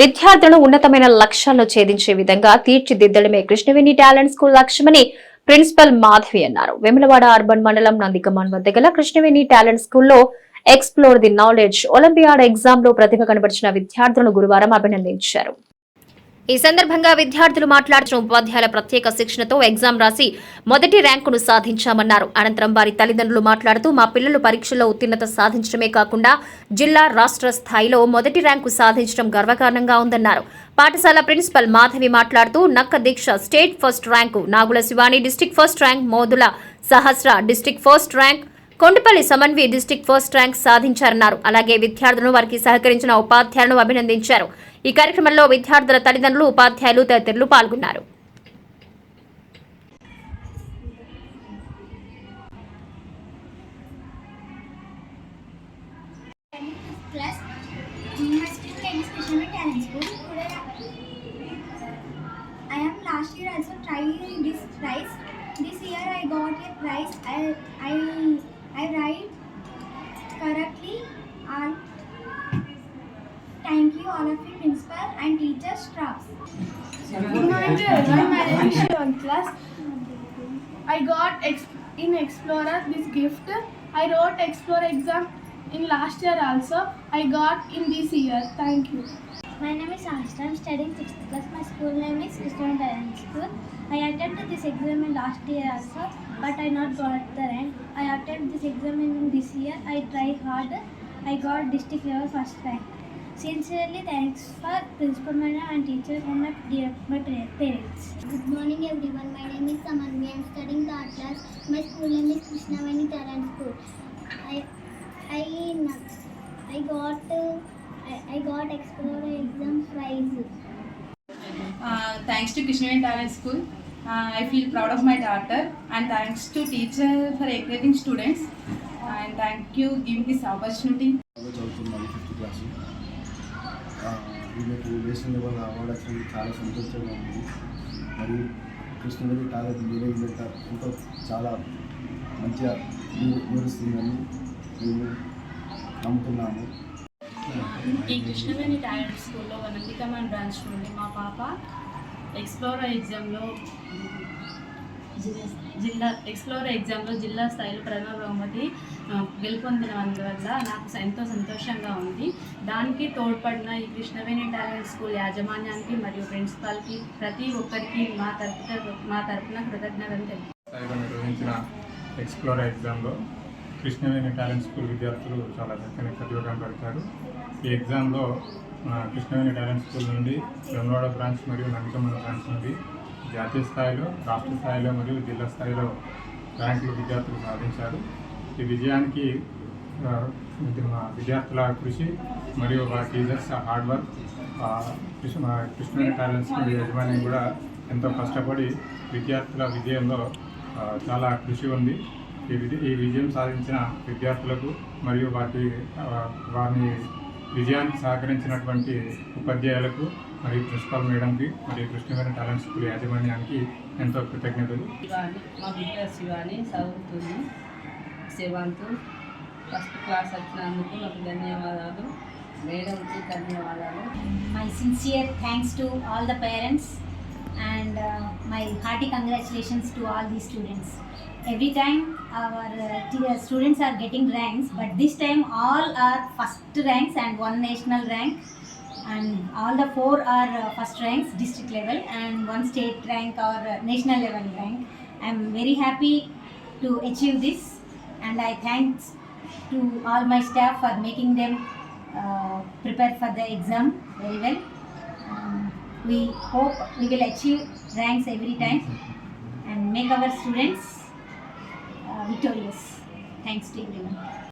విద్యార్థులను ఉన్నతమైన లక్ష్యాల్లో ఛేదించే విధంగా తీర్చిదిద్దడమే కృష్ణవేణి టాలెంట్ స్కూల్ లక్ష్యమని ప్రిన్సిపల్ మాధవి అన్నారు. వేములవాడ అర్బన్ మండలం నందికమాన్ వద్ద గల కృష్ణవేణి టాలెంట్ స్కూల్లో ఎక్స్ప్లోర్ ది నాలెడ్జ్ ఒలింపియాడ్ ఎగ్జామ్లో ప్రతిభ కనబరిచిన విద్యార్థులను గురువారం అభినందించారు. ఈ సందర్భంగా విద్యార్థులు మాట్లాడుతున్న ఉపాధ్యాయుల ప్రత్యేక శిక్షణతో ఎగ్జామ్ రాసి మొదటి ర్యాంకును సాధించామన్నారు. అనంతరం వారి తల్లిదండ్రులు మాట్లాడుతూ మా పిల్లలు పరీక్షల్లో ఉత్తీర్ణత సాధించడమే కాకుండా జిల్లా రాష్ట్ర స్థాయిలో మొదటి ర్యాంకు సాధించడం గర్వకారణంగా ఉందన్నారు. పాఠశాల ప్రిన్సిపల్ మాధవి మాట్లాడుతూ Nakka Deeksha state first rank Nagula Shivani district first rank Modula Sahasra district first rank Kondapalli Samanvaya district first rank సాధించారన్నారు అలాగే విద్యార్థులను వారికి సహకరించిన ఉపాధ్యాయులను అభినందించారు ఈ కార్యక్రమంలో విద్యార్థుల తల్లిదండ్రులు ఉపాధ్యాయులు తదితరులు పాల్గొన్నారు I am last year also trying this prize. This year I got a prize. I I I write correctly. All thank you all of you principal and is Shivan class. I got in Explorer this gift. I wrote Explorer exam in last year also. I got in this year. Thank you. My name is Ashtra. I'm studying 6th class. My school name is Krishna Talent School. I attended this exam in last year also, but I not got the rank. I attended this exam in this year. I try hard. I got district level first rank. Sincerely thanks for principal madam and teacher and my dear my pa- parents. Good morning everyone. My name is Samanvi. I am studying the art class. My school name is Krishnavani Talent School. I I I got uh, Exam prize. Uh, thanks to Krishnavani Talent School, uh, I feel proud of my daughter and thanks to teacher for encouraging students and thank you giving this opportunity. బాగా చదువుతున్నాను fifth class national level award వచ్చింది చాలా సంతోషంగా ఉంది మరియు Krishnaveni talent management ఎంతో చాలా మంచిగా వివ- వివరిస్తుందని మేము నమ్ముతున్నాము ఈ కృష్ణవేణి టాలెంట్ స్కూల్లో వనందికమాన్ బ్రాంచ్ నుండి మా పాప ఎక్స్ప్లోరర్ ఎగ్జామ్లో జిల్లా ఎక్స్ప్లోర్ ఎగ్జామ్లో జిల్లా స్థాయిలో ప్రథమ బహుమతి గెలుపొందిన గెలుపొందినందువల్ల నాకు ఎంతో సంతోషంగా ఉంది. దానికి తోడ్పడిన ఈ కృష్ణవేణి టాలెంట్ స్కూల్ యాజమాన్యానికి మరియు ప్రిన్సిపాల్కి ప్రతి ఒక్కరికి మా తరపున మా తరపున కృతజ్ఞతలు తెలుపు నిర్వహించిన ఎక్స్ప్లోర్ ఎగ్జామ్లో కృష్ణవేణి టాలెంట్ స్కూల్ విద్యార్థులు చాలా చక్కని ప్రతిభ పెడతారు ఈ ఎగ్జామ్లో కృష్ణవేణి టాలెంట్ స్కూల్ నుండి రెండోడ బ్రాంచ్ మరియు నందికమ్మ బ్రాంచ్ నుండి జాతీయ స్థాయిలో రాష్ట్ర స్థాయిలో మరియు జిల్లా స్థాయిలో ర్యాంకులు విద్యార్థులు సాధించారు. ఈ విజయానికి మా విద్యార్థుల కృషి మరియు మా teachers hard work Krishna Krishnaveni talent school యజమాని కూడా ఎంతో కష్టపడి విద్యార్థుల విజయంలో చాలా కృషి ఉంది. ఈ విజ ఈ విజయం సాధించిన విద్యార్థులకు మరియు వాటి వారిని విజయానికి సహకరించినటువంటి ఉపాధ్యాయులకు మరియు ప్రిన్సిపాల్ మేడంకి మరియు కృష్ణవేణి టాలెంట్ స్కూల్ యాజమాన్యానికి ఎంతో కృతజ్ఞతలు. శివాని మా బిడ్డ శివాని చదువుతుంది. సెవెంత్ ఫస్ట్ క్లాస్ వచ్చినందుకు నాకు ధన్యవాదాలు. మేడంకి ధన్యవాదాలు. Sincere thanks to all the parents and uh, my hearty congratulations to all the students. Every time our uh, uh, students are getting ranks but this time all are first ranks and one national rank. And all the four are uh, first ranks district level and one state rank or national level rank. I'm very happy to achieve this and i thanks to all my staff for making them uh, prepare for the exam very well. Um, we hope we will achieve ranks every time. And make our students victorious. Thanks to everyone.